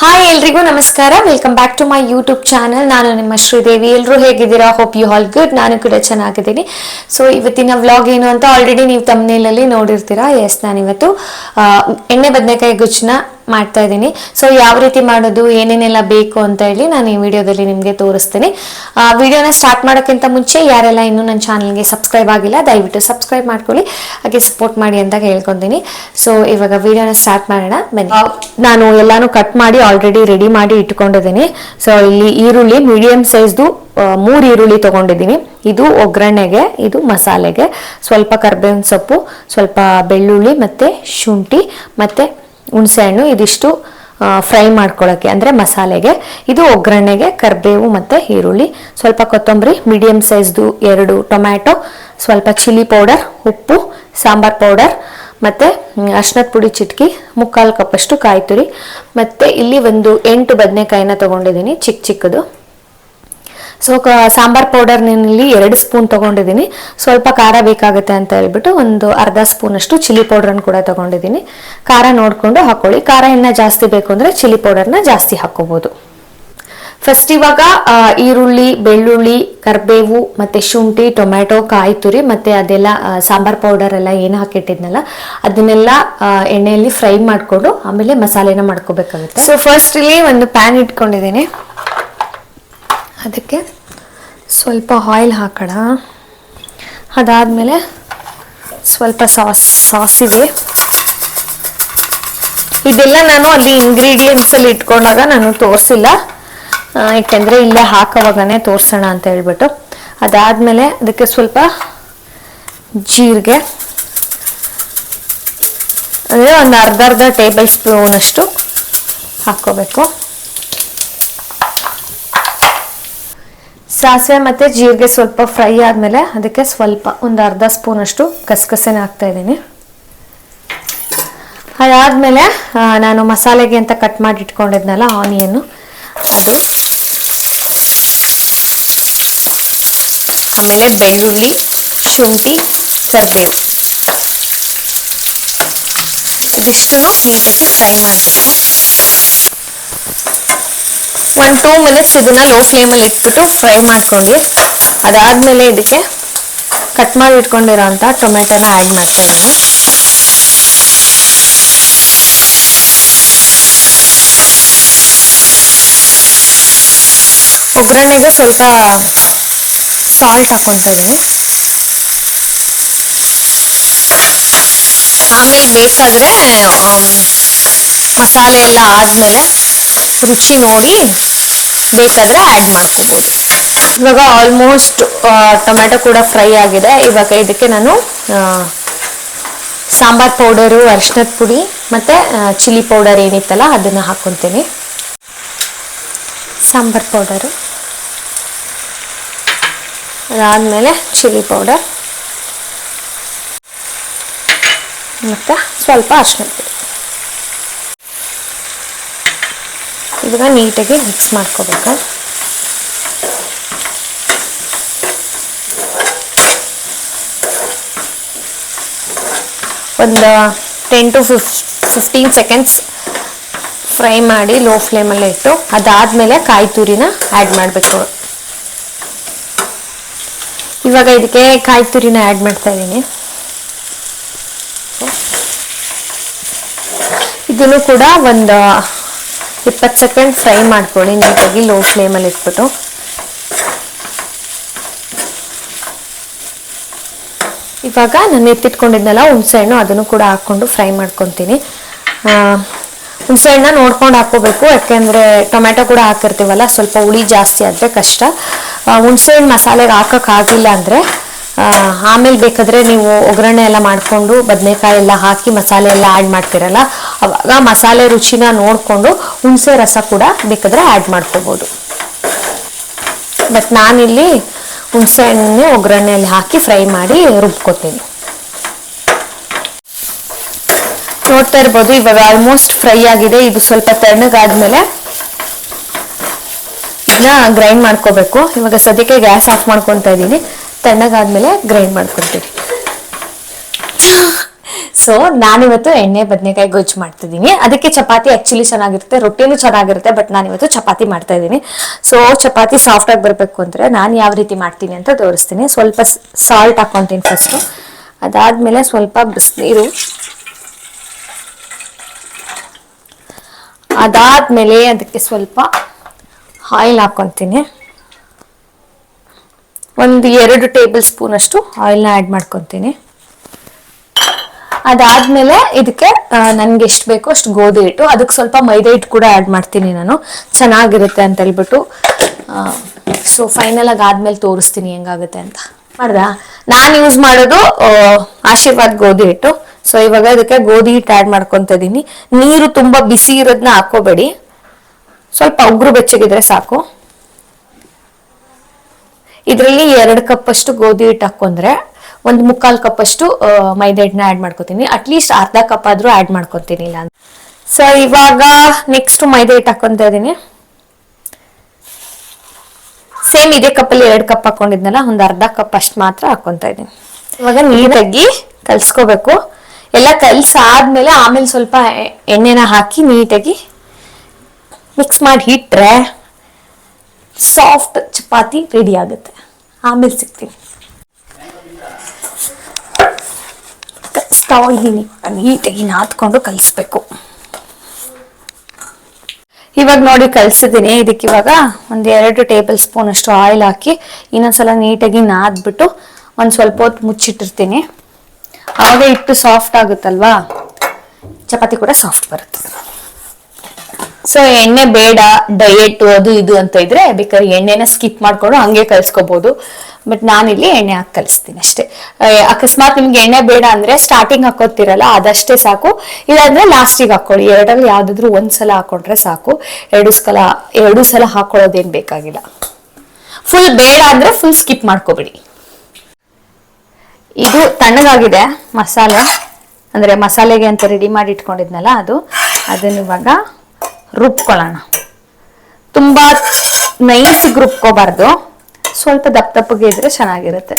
Hi ಎಲ್ರಿಗೂ ನಮಸ್ಕಾರ. Welcome back to my YouTube channel ನಾನು ನಿಮ್ಮ ಶ್ರೀದೇವಿ. ಎಲ್ಲರೂ ಹೇಗಿದ್ದೀರಾ? ಹೋಪ್ ಯು ಆಲ್ ಗುಡ್ ನಾನು ಕೂಡ ಚೆನ್ನಾಗಿದ್ದೀನಿ. ಸೊ ಇವತ್ತಿನ ವ್ಲಾಗ್ ಏನು ಅಂತ ಆಲ್ರೆಡಿ ನೀವು ತಮ್ಮನೇಲಲ್ಲಿ ನೋಡಿರ್ತೀರಾ? ಎಸ್ ನಾನಿವತ್ತು ಎಣ್ಣೆ ಬದನೆಕಾಯಿ ಗುಚ್ಚನ್ನ ಮಾಡ್ತಾ ಇದ್ದೀನಿ. ಸೊ ಯಾವ ರೀತಿ ಮಾಡೋದು ಏನೇನೆಲ್ಲ ಬೇಕು ಅಂತ ಹೇಳಿ ನಾನು ಈ ವಿಡಿಯೋದಲ್ಲಿ ನಿಮಗೆ ತೋರಿಸ್ತೀನಿ. ವಿಡಿಯೋನ ಸ್ಟಾರ್ಟ್ ಮಾಡೋಕ್ಕಿಂತ ಮುಂಚೆ ಯಾರೆಲ್ಲ ಇನ್ನೂ ನನ್ನ ಚಾನಲ್ಗೆ ಸಬ್ಸ್ಕ್ರೈಬ್ ಆಗಿಲ್ಲ ದಯವಿಟ್ಟು ಸಬ್ಸ್ಕ್ರೈಬ್ ಮಾಡ್ಕೊಳ್ಳಿ. ಹಾಗೆ ಸಪೋರ್ಟ್ ಮಾಡಿ ಅಂತ ಹೇಳ್ಕೊತೀನಿ. ಸೊ ಇವಾಗ ವಿಡಿಯೋನ ಸ್ಟಾರ್ಟ್ ಮಾಡೋಣ. ಬನ್ನಿ. ನಾನು ಎಲ್ಲಾನು ಕಟ್ ಮಾಡಿ ಆಲ್ರೆಡಿ ರೆಡಿ ಮಾಡಿ ಇಟ್ಕೊಂಡಿದ್ದೀನಿ. ಸೊ ಇಲ್ಲಿ ಈರುಳ್ಳಿ ಮೀಡಿಯಂ ಸೈಜ್ದು ಮೂರು ಈರುಳ್ಳಿ ತಗೊಂಡಿದ್ದೀನಿ. ಇದು ಒಗ್ಗರಣೆಗೆ ಇದು ಮಸಾಲೆಗೆ. ಸ್ವಲ್ಪ ಕರ್ಬೇವಿನ ಸೊಪ್ಪು ಸ್ವಲ್ಪ ಬೆಳ್ಳುಳ್ಳಿ ಮತ್ತು ಶುಂಠಿ ಮತ್ತೆ ಹುಣಸೆಹಣ್ಣು, ಇದಿಷ್ಟು ಫ್ರೈ ಮಾಡ್ಕೊಳ್ಳೋಕ್ಕೆ ಅಂದರೆ ಮಸಾಲೆಗೆ. ಇದು ಒಗ್ಗರಣೆಗೆ, ಕರಿಬೇವು ಮತ್ತು ಈರುಳ್ಳಿ. ಸ್ವಲ್ಪ ಕೊತ್ತಂಬರಿ ಮೀಡಿಯಮ್ ಸೈಜ್ದು ಎರಡು ಟೊಮ್ಯಾಟೊ, ಸ್ವಲ್ಪ ಚಿಲ್ಲಿ ಪೌಡರ್ ಉಪ್ಪು, ಸಾಂಬಾರ್ ಪೌಡರ್ ಮತ್ತು ಅರ್ಶಿನದ ಪುಡಿ ಚಿಟಕಿ, ಮುಕ್ಕಾಲು ಕಪ್ಪಷ್ಟು ಕಾಯಿ ತುರಿ ಮತ್ತು ಇಲ್ಲಿ ಒಂದು ಎಂಟು ಬದನೆಕಾಯಿನ ತೊಗೊಂಡಿದ್ದೀನಿ ಚಿಕ್ಕ ಚಿಕ್ಕದು. ಸೊ ಸಾಂಬಾರ್ ಪೌಡರ್ ಇಲ್ಲಿ ಎರಡು ಸ್ಪೂನ್ ತಗೊಂಡಿದ್ದೀನಿ. ಸ್ವಲ್ಪ ಖಾರ ಬೇಕಾಗುತ್ತೆ ಅಂತ ಹೇಳ್ಬಿಟ್ಟು ಒಂದು ಅರ್ಧ ಸ್ಪೂನ್ ಅಷ್ಟು ಚಿಲ್ಲಿ ಪೌಡರ್ ಅನ್ನು ಕೂಡ ತಗೊಂಡಿದ್ದೀನಿ. ಖಾರ ನೋಡಿಕೊಂಡು ಹಾಕೊಳ್ಳಿ. ಖಾರ ಇನ್ನ ಜಾಸ್ತಿ ಬೇಕು ಅಂದರೆ ಚಿಲ್ಲಿ ಪೌಡರ್ನ ಜಾಸ್ತಿ ಹಾಕೋಬಹುದು ಫಸ್ಟ್ ಇವಾಗ ಈರುಳ್ಳಿ, ಬೆಳ್ಳುಳ್ಳಿ, ಕರ್ಬೇವು, ಮತ್ತೆ ಶುಂಠಿ, ಟೊಮ್ಯಾಟೊ ಕಾಯಿ ತುರಿ ಮತ್ತೆ ಅದೆಲ್ಲ ಸಾಂಬಾರ್ ಪೌಡರ್ ಎಲ್ಲ ಏನು ಹಾಕಿಟ್ಟಿದ್ನಲ್ಲ, ಅದನ್ನೆಲ್ಲ ಎಣ್ಣೆಯಲ್ಲಿ ಫ್ರೈ ಮಾಡಿಕೊಂಡು ಆಮೇಲೆ ಮಸಾಲೆನ ಮಾಡ್ಕೋಬೇಕಾಗುತ್ತೆ. ಸೊ ಫಸ್ಟ್ ಇಲ್ಲಿ ಒಂದು ಪ್ಯಾನ್ ಇಟ್ಕೊಂಡಿದ್ದೀನಿ. ಅದಕ್ಕೆ ಸ್ವಲ್ಪ ಆಯಿಲ್ ಹಾಕೋಣ. ಅದಾದಮೇಲೆ ಸ್ವಲ್ಪ ಸಾಸ್ ಸಾಸಿವೆ ಇದೆಲ್ಲ ನಾನು ಅಲ್ಲಿ ಇಂಗ್ರೀಡಿಯೆಂಟ್ಸಲ್ಲಿ ಇಟ್ಕೊಂಡಾಗ ನಾನು ತೋರಿಸಿಲ್ಲ. ಯಾಕೆಂದರೆ ಇಲ್ಲೇ ಹಾಕೋವಾಗನೇ ತೋರಿಸೋಣ ಅಂತ ಹೇಳ್ಬಿಟ್ಟು. ಅದಾದಮೇಲೆ ಅದಕ್ಕೆ ಸ್ವಲ್ಪ ಜೀರಿಗೆ. ಅಂದರೆ ಒಂದು ಅರ್ಧ ಅರ್ಧ ಟೇಬಲ್ ಸ್ಪೂನಷ್ಟು ಹಾಕ್ಕೋಬೇಕು. ಸಾಸಿವೆ ಮತ್ತು ಜೀರಿಗೆ ಸ್ವಲ್ಪ ಫ್ರೈ ಆದಮೇಲೆ ಅದಕ್ಕೆ ಸ್ವಲ್ಪ ಒಂದು ಅರ್ಧ ಸ್ಪೂನಷ್ಟು ಗಸಗಸೆನ ಹಾಕ್ತಾ ಇದ್ದೀನಿ. ಅದಾದಮೇಲೆ ನಾನು ಮಸಾಲೆಗೆ ಅಂತ ಕಟ್ ಮಾಡಿ ಇಟ್ಕೊಂಡಿದ್ನಲ್ಲ ಆನಿಯನ್ನು ಅದು. ಆಮೇಲೆ ಬೆಳ್ಳುಳ್ಳಿ, ಶುಂಠಿ, ಕರಿಬೇವು. ಇದಿಷ್ಟು ನೀಟಾಗಿ ಫ್ರೈ ಮಾಡಬೇಕು ಒಂದು ಟೂ ಮಿನಿಟ್ಸ್ ಇದನ್ನ ಲೋ ಫ್ಲೇಮಲ್ಲಿ ಇಟ್ಬಿಟ್ಟು ಫ್ರೈ ಮಾಡ್ಕೊಂಡ್ವಿ. ಅದಾದಮೇಲೆ ಇದಕ್ಕೆ ಕಟ್ ಮಾಡಿ ಇಟ್ಕೊಂಡಿರೋ ಟೊಮೆಟೊನ ಆ್ಯಡ್ ಮಾಡ್ಕೊಳ್ಳೋಣ ಒಗ್ಗರಣೆಗೆ ಸ್ವಲ್ಪ ಸಾಲ್ಟ್ ಹಾಕೊತಾ ಇದ್ದೀನಿ ಆಮೇಲೆ ಬೇಕಾದರೆ ಮಸಾಲೆ ಎಲ್ಲ ಆದಮೇಲೆ ರುಚಿ ನೋಡಿ ಬೇಕಾದರೆ ಆ್ಯಡ್ ಮಾಡ್ಕೋಬೋದು ಇವಾಗ ಆಲ್ಮೋಸ್ಟ್ ಟೊಮೆಟೊ ಕೂಡ ಫ್ರೈ ಆಗಿದೆ. ಇವಾಗ ಇದಕ್ಕೆ ನಾನು ಸಾಂಬಾರ್ ಪೌಡರು ಅರಿಶಿನದ ಪುಡಿ ಮತ್ತು ಚಿಲ್ಲಿ ಪೌಡರ್ ಏನಿತ್ತಲ್ಲ ಅದನ್ನು ಹಾಕ್ಕೊತೀನಿ ಸಾಂಬಾರ್ ಪೌಡರು ಅದಾದಮೇಲೆ ಚಿಲ್ಲಿ ಪೌಡರ್ ಮತ್ತು ಸ್ವಲ್ಪ ಅರಿಶಿನದ ಪುಡಿ. ಇವಾಗ ನೀಟಾಗಿ ಮಿಕ್ಸ್ ಮಾಡ್ಕೋಬೇಕು. ಒಂದು ten to ಫಿಫ್ fifteen seconds fry ಮಾಡಿ ಲೋ ಫ್ಲೇಮಲ್ಲೇ ಇಟ್ಟು ಅದಾದಮೇಲೆ ಕಾಯಿ ತುರಿನ ಆ್ಯಡ್ ಮಾಡಬೇಕು. ಇವಾಗ ಇದಕ್ಕೆ ಕಾಯಿ ತುರಿನ ಆ್ಯಡ್ ಮಾಡ್ತಾ ಇದ್ದೀನಿ. ಇದನ್ನು ಕೂಡ ಒಂದು ಇಪ್ಪತ್ತು ಸೆಕೆಂಡ್ ಫ್ರೈ ಮಾಡ್ಕೊಳ್ಳಿ, ನೀಟಾಗಿ ಲೋ ಫ್ಲೇಮಲ್ಲಿ ಇಟ್ಬಿಟ್ಟು. ಇವಾಗ ನಾನು ಎತ್ತಿಟ್ಕೊಂಡಿದ್ನಲ್ಲ ಹುಣಸೆಹಣ್ಣು ಅದನ್ನು ಕೂಡ ಹಾಕ್ಕೊಂಡು ಫ್ರೈ ಮಾಡ್ಕೊತೀನಿ. ಹುಣಸೆ ಹುಣಸೆಹಣ್ಣ ನೋಡ್ಕೊಂಡು ಹಾಕೋಬೇಕು ಯಾಕೆಂದರೆ ಟೊಮೆಟೊ ಕೂಡ ಹಾಕಿರ್ತೀವಲ್ಲ, ಸ್ವಲ್ಪ ಹುಳಿ ಜಾಸ್ತಿ ಆದರೆ ಕಷ್ಟ. ಹುಣಸೆಹಣ್ಣು ಮಸಾಲೆಗೆ ಹಾಕೋಕ್ಕಾಗಿಲ್ಲ ಅಂದರೆ ಆಮೇಲೆ ಬೇಕಾದರೆ ನೀವು ಒಗ್ಗರಣೆ ಎಲ್ಲ ಮಾಡಿಕೊಂಡು ಬದನೆಕಾಯಿ ಎಲ್ಲ ಹಾಕಿ ಮಸಾಲೆ ಎಲ್ಲ ಆ್ಯಡ್ ಮಾಡ್ತಿರಲ್ಲ ಅವಾಗ ಮಸಾಲೆ ರುಚಿನ ನೋಡಿಕೊಂಡು ಹುಣಸೆ ರಸ ಕೂಡ ಬೇಕಾದ್ರೆ ಆ್ಯಡ್ ಮಾಡ್ಕೋಬೋದು. ಬಟ್ ನಾನಿಲ್ಲಿ ಹುಣಸೆ ಹಣ್ಣೆ ಒಗ್ಗರಣೆಯಲ್ಲಿ ಹಾಕಿ ಫ್ರೈ ಮಾಡಿ ರುಬ್ಕೋತೀನಿ. ನೋಡ್ತಾ ಇರ್ಬೋದು ಇವಾಗ ಆಲ್ಮೋಸ್ಟ್ ಫ್ರೈ ಆಗಿದೆ. ಇದು ಸ್ವಲ್ಪ ತಣ್ಣಗಾದ್ಮೇಲೆ ಇದನ್ನ ಗ್ರೈಂಡ್ ಮಾಡ್ಕೋಬೇಕು. ಇವಾಗ ಸದ್ಯಕ್ಕೆ ಗ್ಯಾಸ್ ಆಫ್ ಮಾಡ್ಕೊತಾ ಇದ್ದೀನಿ. ತಣ್ಣಗಾದ್ಮೇಲೆ ಗ್ರೈಂಡ್ ಮಾಡ್ಕೊತೀನಿ ಸೊ ನಾನಿವತ್ತು ಎಣ್ಣೆ, ಬದನೆಕಾಯಿ ಗೊಜ್ಜು ಮಾಡ್ತಿದ್ದೀನಿ. ಅದಕ್ಕೆ ಚಪಾತಿ ಆಕ್ಚುಲಿ ಚೆನ್ನಾಗಿರುತ್ತೆ, ರೊಟ್ಟಿನೂ ಚೆನ್ನಾಗಿರುತ್ತೆ ಬಟ್ ನಾನಿವತ್ತು ಚಪಾತಿ ಮಾಡ್ತಾ ಇದ್ದೀನಿ. ಸೊ ಚಪಾತಿ ಸಾಫ್ಟ್ ಆಗಿ ಬರಬೇಕು ಅಂದ್ರೆ ನಾನು ಯಾವ ರೀತಿ ಮಾಡ್ತೀನಿ ಅಂತ ತೋರಿಸ್ತೀನಿ. ಸ್ವಲ್ಪ ಸಾಲ್ಟ್ ಹಾಕೊತೀನಿ ಫಸ್ಟು ಅದಾದಮೇಲೆ ಸ್ವಲ್ಪ ಬಿಸಿನೀರು. ಅದಾದಮೇಲೆ ಅದಕ್ಕೆ ಸ್ವಲ್ಪ ಆಯಿಲ್ ಹಾಕ್ಕೊತೀನಿ ಒಂದು ಎರಡು ಟೇಬಲ್ ಸ್ಪೂನ್ ಅಷ್ಟು ಆಯಿಲ್ನ ಆ್ಯಡ್ ಮಾಡ್ಕೊತೀನಿ. ಅದಾದ್ಮೇಲೆ ಇದಕ್ಕೆ ನನ್ಗೆ ಎಷ್ಟು ಬೇಕೋ ಅಷ್ಟು ಗೋಧಿ ಹಿಟ್ಟು, ಅದಕ್ಕೆ ಸ್ವಲ್ಪ ಮೈದಾ ಹಿಟ್ಟು ಕೂಡ ಆ್ಯಡ್ ಮಾಡ್ತೀನಿ ನಾನು. ಚೆನ್ನಾಗಿರುತ್ತೆ ಅಂತ ಹೇಳ್ಬಿಟ್ಟು ಸೊ ಫೈನಲ್ ಆಗಿ ಆದ್ಮೇಲೆ ತೋರಿಸ್ತೀನಿ ಹೆಂಗಾಗುತ್ತೆ ಅಂತ. ಮಾಡ್ದಾ? ನಾನು ಯೂಸ್ ಮಾಡೋದು ಆಶೀರ್ವಾದ್ ಗೋಧಿ ಹಿಟ್ಟು. ಸೊ ಇವಾಗ ಇದಕ್ಕೆ ಗೋಧಿ ಹಿಟ್ಟು ಆ್ಯಡ್ ಮಾಡ್ಕೊತ ಇದ್ದೀನಿ ನೀರು ತುಂಬಾ ಬಿಸಿ ಇರೋದನ್ನ ಹಾಕೋಬೇಡಿ ಸ್ವಲ್ಪ ಉಗುರು ಬೆಚ್ಚಗಿದ್ರೆ ಸಾಕು. ಇದರಲ್ಲಿ ಎರಡು ಕಪ್ ಅಷ್ಟು ಗೋಧಿ ಹಿಟ್ಟು ಹಾಕೊಂಡ್ರೆ ಒಂದು ಮುಕ್ಕಾಲು ಕಪ್ ಅಷ್ಟು ಮೈದಾ ಹಿಟ್ಟನ್ನ ಆ್ಯಡ್ ಮಾಡ್ಕೊತೀನಿ. ಅಟ್ಲೀಸ್ಟ್ ಅರ್ಧ ಕಪ್ ಆದರೂ ಆ್ಯಡ್ ಮಾಡ್ಕೊತೀನಿ ಇಲ್ಲ ಸೊ ಇವಾಗ ನೆಕ್ಸ್ಟ್ ಮೈದಾ ಹಿಟ್ಟು ಹಾಕೊಂತ ಇದ್ದೀನಿ. ಸೇಮ್ ಇದೇ ಕಪ್ಪಲ್ಲಿ ಎರಡು ಕಪ್ ಹಾಕೊಂಡಿದ್ನಲ್ಲ, ಒಂದು ಅರ್ಧ ಕಪ್ ಅಷ್ಟು ಮಾತ್ರ ಹಾಕೊತ ಇದೀನಿ ಇವಾಗ ನೀಟಾಗಿ ಕಲ್ಸ್ಕೋಬೇಕು. ಎಲ್ಲ ಕಲ್ಸಾದ್ಮೇಲೆ ಆಮೇಲೆ ಸ್ವಲ್ಪ ಎಣ್ಣೆನ ಹಾಕಿ ನೀಟಾಗಿ ಮಿಕ್ಸ್ ಮಾಡಿ ಇಟ್ಟರೆ ಸಾಫ್ಟ್ ಚಪಾತಿ ರೆಡಿ ಆಗುತ್ತೆ. ಆಮೇಲೆ ಸಿಗ್ತೀನಿ. ಇದ್ದೀನಿ ನೀಟಾಗಿ ನಾದ್ಕೊಂಡು ಕಲಿಸ್ಬೇಕು. ಇವಾಗ ನೋಡಿ ಕಲಿಸಿದ್ದೀನಿ. ಇದಕ್ಕೆ ಇವಾಗ ಒಂದು ಎರಡು ಟೇಬಲ್ ಸ್ಪೂನ್ ಅಷ್ಟು ಆಯಿಲ್ ಹಾಕಿ ಇನ್ನೊಂದ್ಸಲ ನೀಟಾಗಿ ನಾದ್ಬಿಟ್ಟು ಒಂದು ಸ್ವಲ್ಪ ಹೊತ್ತು ಮುಚ್ಚಿಟ್ಟಿರ್ತೀನಿ. ಆವಾಗ ಇಟ್ಟು ಸಾಫ್ಟ್ ಆಗುತ್ತಲ್ವಾ? ಚಪಾತಿ ಕೂಡ ಸಾಫ್ಟ್ ಬರುತ್ತೆ. ಸೊ ಎಣ್ಣೆ ಬೇಡ ಡಯೆಟ್ ಅದು ಇದು ಅಂತ ಇದ್ರೆ ಬೇಕಾದ್ರೆ ಎಣ್ಣೆನ ಸ್ಕಿಪ್ ಮಾಡ್ಕೊಂಡು ಹಂಗೆ ಕಲ್ಸ್ಕೋಬಹುದು ಬಟ್ ನಾನಿಲ್ಲಿ ಎಣ್ಣೆ ಹಾಕಿ ಕಲಿಸ್ತೀನಿ ಅಷ್ಟೇ. ಅಕಸ್ಮಾತ್ ನಿಮ್ಗೆ ಎಣ್ಣೆ ಬೇಡ ಅಂದ್ರೆ ಸ್ಟಾರ್ಟಿಂಗ್ ಹಾಕೋತಿರಲ್ಲ, ಅದಷ್ಟೇ ಸಾಕು. ಇಲ್ಲಾಂದ್ರೆ ಲಾಸ್ಟಿಗೆ ಹಾಕೊಳ್ಳಿ. ಎರಡರಲ್ಲಿ ಯಾವ್ದಾದ್ರು ಒಂದ್ಸಲ ಹಾಕೊಂಡ್ರೆ ಸಾಕು. ಎರಡು ಸಲ ಎರಡು ಸಲ ಹಾಕೊಳ್ಳೋದೇನ್ ಬೇಕಾಗಿಲ್ಲ. ಫುಲ್ ಬೇಡ ಅಂದ್ರೆ ಫುಲ್ ಸ್ಕಿಪ್ ಮಾಡ್ಕೋಬಿಡಿ. ಇದು ತಣ್ಣಗಾಗಿದೆ, ಮಸಾಲೆ. ಅಂದ್ರೆ ಮಸಾಲೆಗೆ ಅಂತ ರೆಡಿ ಮಾಡಿ ಇಟ್ಕೊಂಡಿದ್ನಲ್ಲ ಅದು. ಅದನ್ನ ಇವಾಗ ರುಬ್ಕೊಳ್ಳೋಣ. ತುಂಬಾ ನೈಸಿಗೆ ರುಬ್ಕೋಬಾರ್ದು. ಸ್ವಲ್ಪ ದಪ್ಪ ದಪ್ಪಗೆ ಇದ್ರೆ ಚೆನ್ನಾಗಿರುತ್ತೆ.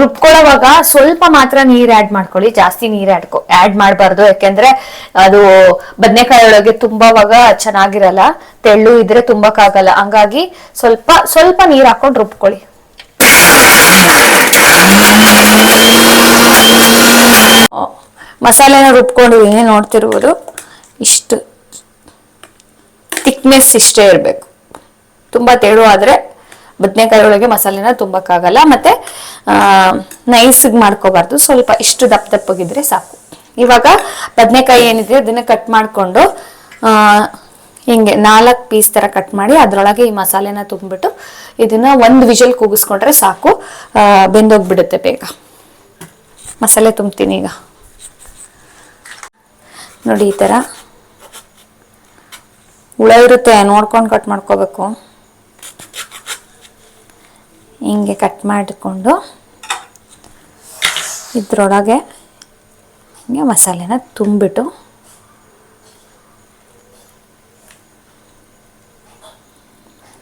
ರುಬ್ಕೊಳ್ಳೋವಾಗ ಸ್ವಲ್ಪ ಮಾತ್ರ ನೀರ್ ಆಡ್ ಮಾಡ್ಕೊಳ್ಳಿ. ಜಾಸ್ತಿ ನೀರ್ ಆಡ್ ಆಡ್ ಮಾಡಬಾರ್ದು. ಯಾಕೆಂದ್ರೆ ಅದು ಬದನೆಕಾಯಿ ಒಳಗೆ ತುಂಬಾವಾಗ ಚೆನ್ನಾಗಿರಲ್ಲ. ತೆಳ್ಳು ಇದ್ರೆ ತುಂಬಕ್ಕಾಗಲ್ಲ ಹಂಗಾಗಿ ಸ್ವಲ್ಪ ಸ್ವಲ್ಪ ನೀರ್ ಹಾಕೊಂಡು ರುಬ್ಕೊಳ್ಳಿ. ಮಸಾಲೆನ ರುಬ್ಕೊಂಡಿದ್ದೀನಿ ನೋಡ್ತಿರ್ಬೋದು. ಇಷ್ಟು ಥಿಕ್ನೆಸ್ ಇಷ್ಟೇ ಇರಬೇಕು. ತುಂಬ ತೆಳು ಆದರೆ ಬದನೆಕಾಯಿ ಒಳಗೆ ಮಸಾಲೆನ ತುಂಬಕ್ಕಾಗಲ್ಲ. ಮತ್ತು ನೈಸಿಗೆ ಮಾಡ್ಕೋಬಾರ್ದು. ಸ್ವಲ್ಪ ಇಷ್ಟು ದಪ್ಪ ದಪ್ಪಗಿದ್ರೆ ಸಾಕು. ಇವಾಗ ಬದನೆಕಾಯಿ ಏನಿದೆ ಅದನ್ನು ಕಟ್ ಮಾಡಿಕೊಂಡು ಹಿಂಗೆ ನಾಲ್ಕು ಪೀಸ್ ಥರ ಕಟ್ ಮಾಡಿ ಅದರೊಳಗೆ ಈ ಮಸಾಲೆನ ತುಂಬಿಬಿಟ್ಟು ಇದನ್ನು ಒಂದು ವಿಜಲ್ ಕೂಗಿಸ್ಕೊಂಡ್ರೆ ಸಾಕು. ಬೆಂದೋಗ್ಬಿಡುತ್ತೆ ಬೇಗ. ಮಸಾಲೆ ತುಂಬ್ತೀನಿ ಈಗ. ನೋಡಿ ಈ ಥರ ಹುಳ ಇರುತ್ತೆ, ನೋಡ್ಕೊಂಡು ಕಟ್ ಮಾಡ್ಕೋಬೇಕು. ಹಿಂಗೆ ಕಟ್ ಮಾಡಿಕೊಂಡು ಇದ್ರೊಳಗೆ ಹಿಂಗೆ ಮಸಾಲೆನ ತುಂಬಿಟ್ಟು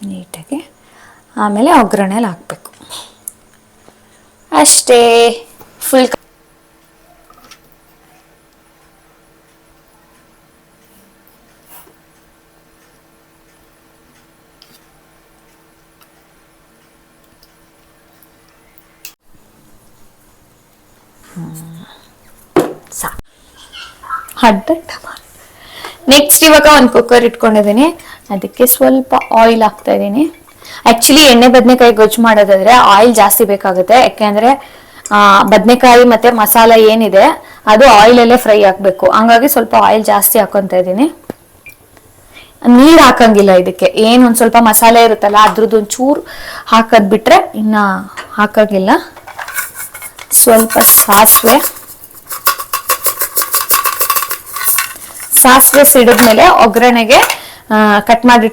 ನೀಟಾಗಿ ಆಮೇಲೆ ಒಗ್ಗರಣೆಲಿ ಹಾಕಬೇಕು. ಅಷ್ಟೇ. ನೆಕ್ಸ್ಟ್ ಇವಾಗ ಒಂದು ಕುಕ್ಕರ್ ಇಟ್ಕೊಂಡಿದ್ದೀನಿ ಅದಕ್ಕೆ ಸ್ವಲ್ಪ ಆಯಿಲ್ ಹಾಕ್ತಾ ಇದ್ದೀನಿ ಆಕ್ಚುಲಿ ಎಣ್ಣೆ ಬದನೆಕಾಯಿ ಗೊಜ್ಜು ಮಾಡೋದಾದ್ರೆ ಆಯಿಲ್ ಜಾಸ್ತಿ ಬೇಕಾಗುತ್ತೆ. ಯಾಕೆಂದ್ರೆ ಬದನೆಕಾಯಿ ಮತ್ತೆ ಮಸಾಲ ಏನಿದೆ, ಅದು ಆಯಿಲಲ್ಲೇ ಫ್ರೈ ಹಾಕ್ಬೇಕು. ಹಂಗಾಗಿ ಸ್ವಲ್ಪ ಆಯಿಲ್ ಜಾಸ್ತಿ ಹಾಕೊಂತ ಇದ್ದೀನಿ ನೀರ್ ಹಾಕಂಗಿಲ್ಲ ಇದಕ್ಕೆ. ಏನ್ ಒಂದ್ ಸ್ವಲ್ಪ ಮಸಾಲೆ ಇರುತ್ತಲ್ಲ ಅದ್ರದ್ದು ಒಂಚೂರು ಹಾಕೋದ್ಬಿಟ್ರೆ ಹಾಕದ್ ಬಿಟ್ರೆ ಇನ್ನ ಹಾಕಂಗಿಲ್ಲ. ಸ್ವಲ್ಪ ಸಾಸಿವೆ. ಸಾಸಿವೆ ಸಿಡಿದ್ಮೇಲೆ ಒಗ್ಗರಣೆಗೆ ಕಟ್ ಮಾಡಿ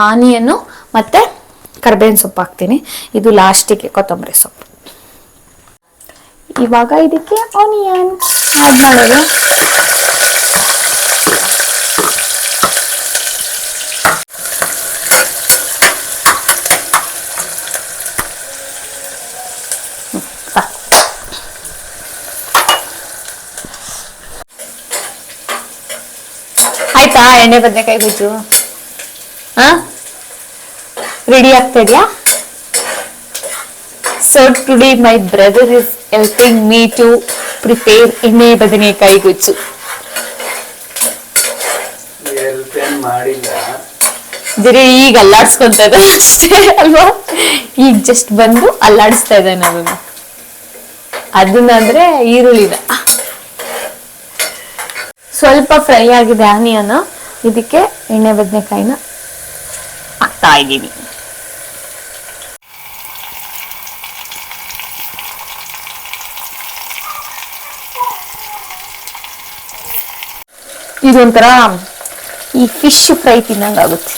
ಹಾನಿಯನ್ನು ಮತ್ತೆ ಕರ್ಬೇವಿನ ಸೊಪ್ಪು ಹಾಕ್ತೀನಿ. ಇದು ಲಾಸ್ಟಿಗೆ ಕೊತ್ತಂಬರಿ ಸೊಪ್ಪು. ಇವಾಗ ಇದಕ್ಕೆ ಆನಿಯನ್ ಆ್ಯಡ್ ಮಾಡೋದು. ಆಯ್ತಾ ಎಣ್ಣೆ ಬದನೆಕಾಯಿ ಗೊಜ್ಜು. ಹಾ ರೆಡಿ ಆಗ್ತಾ ಇದೆಯಾ? So today my brother is helping me to prepare Enne Badanekayi Gojju. ಬೇರೆ ಈಗ ಅಲ್ಲಾಡ್ಸ್ಕೊಂತ ಇದ್ದಾನೆ ಅಷ್ಟೇ ಅಲ್ವಾ? ಈಗ ಜಸ್ಟ್ ಬಂದು ಅಲ್ಲಾಡಿಸ್ತಾ ಇದ್ದಾನೆ ಅದನ್ನ. ಅದನ್ನ ಅಂದ್ರೆ ಈರುಳ್ಳಿನ. ಸ್ವಲ್ಪ ಫ್ರೈ ಆಗಿದೆ ಆನಿಯನ್ ಇದಕ್ಕೆ ಎಣ್ಣೆ, ಬದನೆಕಾಯಿನ ಹಾಕ್ತಾ ಇದ್ದೀನಿ ಇದೊಂಥರ ಈ ಫಿಶ್ ಫ್ರೈ ತಿನ್ನಂಗಾಗುತ್ತೆ.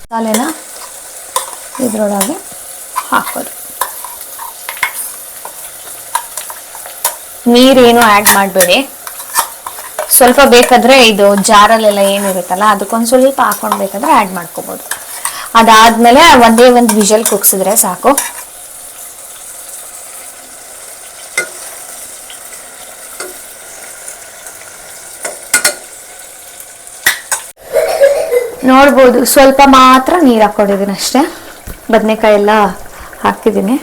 ಮಸಾಲೆನ ಇದ್ರೊಳಗೆ ಹಾಕೋದು. ನೀರೇನು ಆ್ಯಡ್ ಮಾಡಬೇಡಿ. ಸ್ವಲ್ಪ ಬೇಕಾದ್ರೆ ಇದು ಜಾರಲ್ಲೆಲ್ಲ ಏನಿರುತ್ತಲ್ಲ ಅದಕ್ಕೊಂದು ಸ್ವಲ್ಪ ಹಾಕೊಂಡು ಬೇಕಾದ್ರೆ ಆ್ಯಡ್ ಮಾಡ್ಕೋಬೋದು. ಅದಾದ್ಮೇಲೆ ಒಂದೇ ಒಂದು ವಿಷಲ್ ಕುಗ್ಸಿದ್ರೆ ಸಾಕು. ನೋಡ್ಬೋದು, ಸ್ವಲ್ಪ ಮಾತ್ರ ನೀರು ಹಾಕೊಂಡಿದ್ದೀನಿ ಅಷ್ಟೇ ಬದನೆಕಾಯಿ ಎಲ್ಲ ಹಾಕಿದ್ದೀನಿ.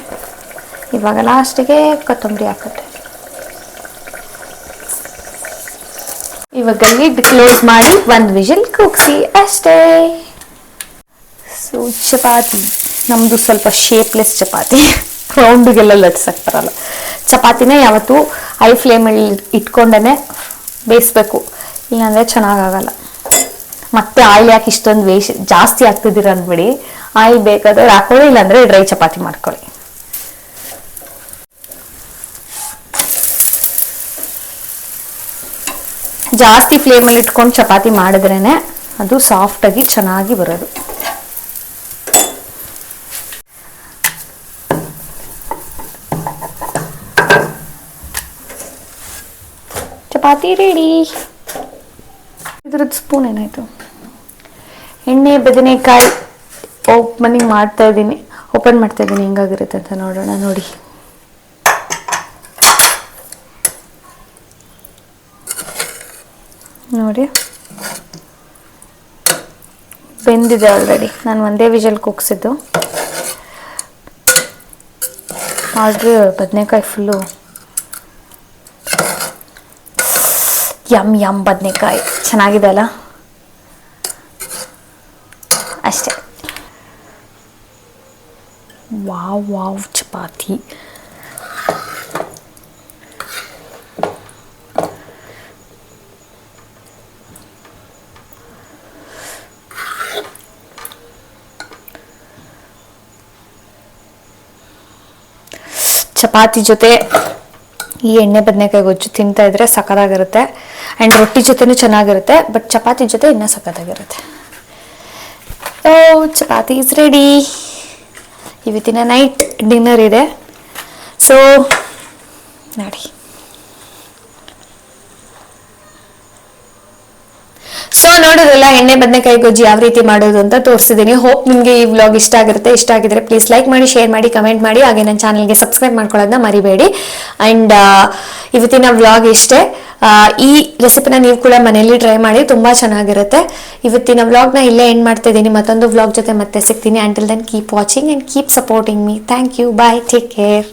ಇವಾಗ ಲಾಸ್ಟಿಗೆ ಕೊತ್ತಂಬರಿ ಹಾಕುತ್ತೆ. ಇವಾಗ ಲಿಡ್ ಕ್ಲೋಸ್ ಮಾಡಿ ಒಂದು ವಿಷಲ್ ಕೂಗ್ಸಿ ಅಷ್ಟೇ. ಸೊ ಚಪಾತಿ. ನಮ್ಮದು ಸ್ವಲ್ಪ ಶೇಪ್ಲೆಸ್ ಚಪಾತಿ. ರೌಂಡಿಗೆಲ್ಲ ಲಟ್ಸಕ್ ಬರಲ್ಲ ಚಪಾತಿನೇ ಯಾವತ್ತೂ ಹೈ ಫ್ಲೇಮಲ್ಲಿ ಇಟ್ಕೊಂಡೇ ಬೇಯಿಸ್ಬೇಕು. ಇಲ್ಲಾಂದರೆ ಚೆನ್ನಾಗಾಗಲ್ಲ ಮತ್ತೆ ಆಯಿಲ್ ಯಾಕೆ ಇಷ್ಟೊಂದು ವೇಸ್ಟ್ ಜಾಸ್ತಿ ಆಗ್ತಿದ್ದೀರ ಅಂದ್ಬಿಡಿ. ಆಯಿಲ್ ಬೇಕಾದ್ರೆ ಹಾಕೊಳ್ಳಿ, ಇಲ್ಲಾಂದ್ರೆ ಡ್ರೈ ಚಪಾತಿ ಮಾಡ್ಕೊಳ್ಳಿ. ಜಾಸ್ತಿ ಫ್ಲೇಮಲ್ಲಿ ಇಟ್ಕೊಂಡು ಚಪಾತಿ ಮಾಡಿದ್ರೇನೆ ಅದು ಸಾಫ್ಟಾಗಿ ಚೆನ್ನಾಗಿ ಬರೋದು. ಚಪಾತಿ ರೆಡಿ ಇದ್ರದ್ದು ಸ್ಪೂನ್ ಏನಾಯಿತು? ಎಣ್ಣೆ, ಬದನೆಕಾಯಿ ಓಪನಿಂಗ್ ಮಾಡ್ತಾ ಇದ್ದೀನಿ. ಓಪನ್ ಮಾಡ್ತಾ ಇದ್ದೀನಿ. ಹೆಂಗಾಗಿರುತ್ತೆ ಅಂತ ನೋಡೋಣ, ನೋಡಿ. ನೋಡಿ. ಬೆಂದಿದೆ ಆಲ್ರೆಡಿ ನಾನು ಒಂದೇ ವಿಜಲ್ ಕುಗ್ಸಿದ್ದು. ಆದ್ರೆ ಬದನೆಕಾಯಿ ಫುಲ್ಲು ಯಮ್ ಯಮ್ ಬದನೆಕಾಯಿ. ಚೆನ್ನಾಗಿದೆ ಅಲ್ಲ ಅಷ್ಟೇ ವಾವ್ ವಾವ್ ಚಪಾತಿ ಚಪಾತಿ ಜೊತೆ ಈ ಎಣ್ಣೆ ಬದನೆಕಾಯಿ ಗೊಜ್ಜು ತಿಂತಾ ಇದ್ರೆ ಸಖತ್ತಾಗಿರುತ್ತೆ. ಆ್ಯಂಡ್ ರೊಟ್ಟಿ ಜೊತೆನೂ ಚೆನ್ನಾಗಿರುತ್ತೆ ಬಟ್ ಚಪಾತಿ ಜೊತೆ ಇನ್ನೂ ಸಖತ್ತಾಗಿರುತ್ತೆ. ಓ ಚಪಾತಿ ಇಸ್ ರೆಡಿ ಇವತ್ತಿನ ನೈಟ್ ಡಿನ್ನರ್ ಇದೆ. ಸೊ ನೋಡಿ. ಸೊ ನೋಡೋದಲ್ಲ, ಎಣ್ಣೆ, ಬದನೆಕಾಯಿ, ಗೊಜ್ಜು ಯಾವ ರೀತಿ ಮಾಡೋದು ಅಂತ ತೋರಿಸಿದ್ದೀನಿ. ಹೋಪ್ ನಿಮಗೆ ಈ ವ್ಲಾಗ್ ಇಷ್ಟ ಆಗಿರುತ್ತೆ. ಇಷ್ಟ ಆಗಿದ್ರೆ ಪ್ಲೀಸ್ ಲೈಕ್ ಮಾಡಿ ಶೇರ್ ಮಾಡಿ ಕಮೆಂಟ್ ಮಾಡಿ. ಹಾಗೆ ನನ್ನ ಚಾನಲ್ಗೆ ಸಬ್ಸ್ಕ್ರೈಬ್ ಮಾಡ್ಕೊಳ್ಳೋದನ್ನ ಮರಿಬೇಡಿ. ಆ್ಯಂಡ್ ಇವತ್ತಿನ ವ್ಲಾಗ್ ಇಷ್ಟೇ. ಈ ರೆಸಿಪಿನ ನೀವು ಕೂಡ ಮನೆಯಲ್ಲಿ ಟ್ರೈ ಮಾಡಿ ತುಂಬಾ ಚೆನ್ನಾಗಿರುತ್ತೆ. ಇವತ್ತಿನ ವ್ಲಾಗ್ನ ಇಲ್ಲೇ ಎಂಡ್ ಮಾಡ್ತಾ ಇದ್ದೀನಿ ಮತ್ತೊಂದು ವ್ಲಾಗ್ ಜೊತೆ ಮತ್ತೆ ಸಿಗ್ತೀನಿ. Until then keep watching and keep supporting me thank you bye take care